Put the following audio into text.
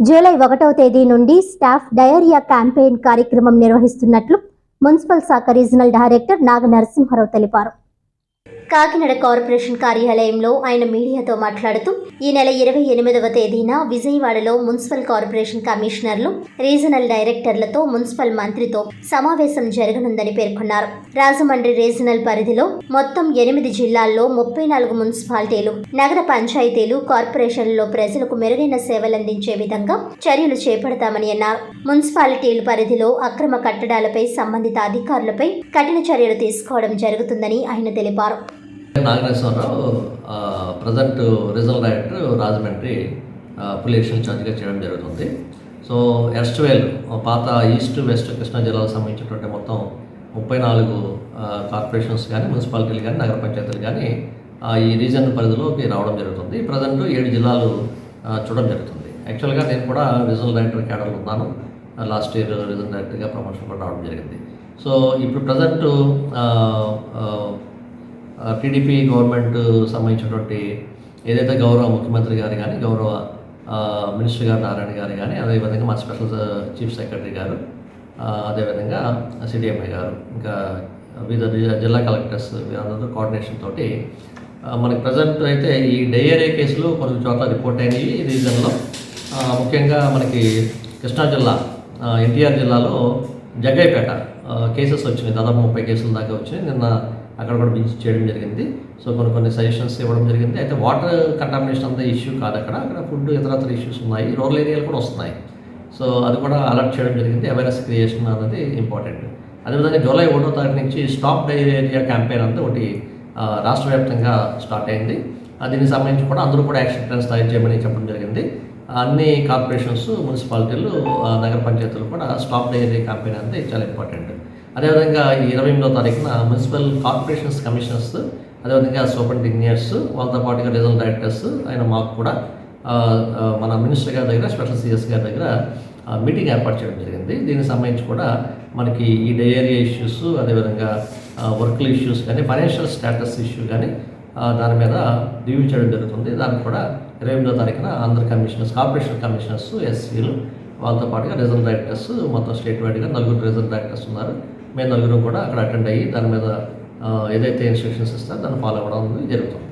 July ఒకటవ తేదీ నుండి స్టాఫ్ డయేరియా క్యాంపెయిన్ కార్యక్రమం నిర్వహిస్తున్నట్లు మున్సిపల్ శాఖ రీజనల్ డైరెక్టర్ నాగ నరసింహారావు తెలిపారు. కాకినాడ కార్పొరేషన్ కార్యాలయంలో ఆయన మీడియాతో మాట్లాడుతూ ఈ నెల ఇరవై ఎనిమిదవ తేదీన విజయవాడలో మున్సిపల్ కార్పొరేషన్ కమిషనర్లు రీజనల్ డైరెక్టర్లతో మున్సిపల్ మంత్రితో సమావేశం జరగనుందని పేర్కొన్నారు. రాజమండ్రి రీజనల్ పరిధిలో మొత్తం ఎనిమిది జిల్లాల్లో ముప్పై నాలుగు మున్సిపాలిటీలు నగర పంచాయతీలు కార్పొరేషన్లలో ప్రజలకు మెరుగైన సేవలందించే విధంగా చర్యలు చేపడతామని అన్నారు. మున్సిపాలిటీల పరిధిలో అక్రమ కట్టడాలపై సంబంధిత అధికారులపై కఠిన చర్యలు తీసుకోవడం జరుగుతుందని ఆయన తెలిపారు. Nageswararao present reserve director Rajahmundry police ఇన్ఛార్జ్గా చేయడం జరుగుతుంది. సో ఎస్ట్వేల్ పాత ఈస్ట్ వెస్ట్ కృష్ణా జిల్లాలకు సంబంధించినటువంటి మొత్తం ముప్పై నాలుగు కార్పొరేషన్స్ కానీ మున్సిపాలిటీలు కానీ నగర పంచాయతీలు కానీ ఈ రీజన్ పరిధిలోకి రావడం జరుగుతుంది. ప్రజెంట్ ఏడు జిల్లాలు చూడడం జరుగుతుంది. యాక్చువల్గా నేను కూడా రీజనల్ డైరెక్టర్ క్యాడర్లో ఉన్నాను. లాస్ట్ ఇయర్ రీజనల్ డైరెక్టర్గా ప్రమోషన్ కూడా రావడం జరిగింది. సో ఇప్పుడు ప్రజెంట్ టీడీపీ గవర్నమెంట్ సంబంధించినటువంటి ఏదైతే గౌరవ ముఖ్యమంత్రి గారు కానీ గౌరవ మినిస్టర్ గారు నారాయణ గారు కానీ అదేవిధంగా మా స్పెషల్ చీఫ్ సెక్రటరీ గారు అదేవిధంగా సిడిఎంఐ గారు ఇంకా వివిధ జిల్లా కలెక్టర్స్ వీరందరూ కోఆర్డినేషన్ తోటి మనకి ప్రజెంట్ అయితే ఈ డయేరియా కేసులు కొన్ని చోట్ల రిపోర్ట్ అయినాయి. ఈ రీజన్లో ముఖ్యంగా మనకి కృష్ణా జిల్లా ఎన్టీఆర్ జిల్లాలో జగ్గైపేట కేసెస్ వచ్చినాయి. దాదాపు ముప్పై కేసుల దాకా వచ్చినాయి. నిన్న అక్కడ కూడా విజిట్ చేయడం జరిగింది. సో కొన్ని కొన్ని సజెషన్స్ ఇవ్వడం జరిగింది. అయితే వాటర్ కంటామినేషన్ అంతా ఇష్యూ కాదు అక్కడ. అక్కడ ఫుడ్ ఇతరత్ర ఇష్యూస్ ఉన్నాయి. రూరల్ ఏరియాలు కూడా వస్తున్నాయి. సో అది కూడా అలర్ట్ చేయడం జరిగింది. అవేర్నెస్ క్రియేషన్ అనేది ఇంపార్టెంట్ అదేవిధంగా జూలై ఒకటో తారీఖు నుంచి స్టాప్ డైరియా క్యాంపెయిన్ అంతా ఒకటి రాష్ట్ర వ్యాప్తంగా స్టార్ట్ అయింది. దీనికి సంబంధించి కూడా అందరూ కూడా యాక్షన్ ప్లాన్స్ తయారు చేయమని చెప్పడం జరిగింది. అన్ని కార్పొరేషన్స్ మున్సిపాలిటీలు నగర పంచాయతీలు కూడా స్టాప్ డైరీ క్యాంపెయిన్ అనేది చాలా ఇంపార్టెంట్ అదేవిధంగా ఈ ఇరవై ఎనిమిదో తారీఖున మున్సిపల్ కార్పొరేషన్స్ కమిషనర్స్ అదేవిధంగా సూపరింట్ ఇంజనీర్స్ వాళ్ళతో పాటుగా రీజనల్ డైరెక్టర్స్ ఆయన మాకు కూడా మన మినిస్టర్ గారి దగ్గర స్పెషల్ సిఎస్ గారి దగ్గర మీటింగ్ ఏర్పాటు చేయడం జరిగింది. దీనికి సంబంధించి కూడా మనకి ఈ డయేరియా ఇష్యూస్ అదేవిధంగా వర్క్ల ఇష్యూస్ కానీ ఫైనాన్షియల్ స్టేటస్ ఇష్యూ కానీ దాని మీద రివ్యూ చేయడం జరుగుతుంది. దానికి కూడా ఇరవై ఎనిమిదో తారీఖున ఆంధ్ర కమిషనర్స్ కార్పొరేషన్ కమిషనర్స్ ఎస్సీలు వాళ్ళతో పాటుగా రీజనల్ డైరెక్టర్స్ మొత్తం స్టేట్ వైడ్గా నలుగురు రీజనల్ డైరెక్టర్స్ ఉన్నారు. మేము నలుగురు కూడా అక్కడ అటెండ్ అయ్యి దాని మీద ఏదైతే ఇన్స్ట్రక్షన్స్ ఇస్తారో దాన్ని ఫాలో అవ్వడం జరుగుతుంది.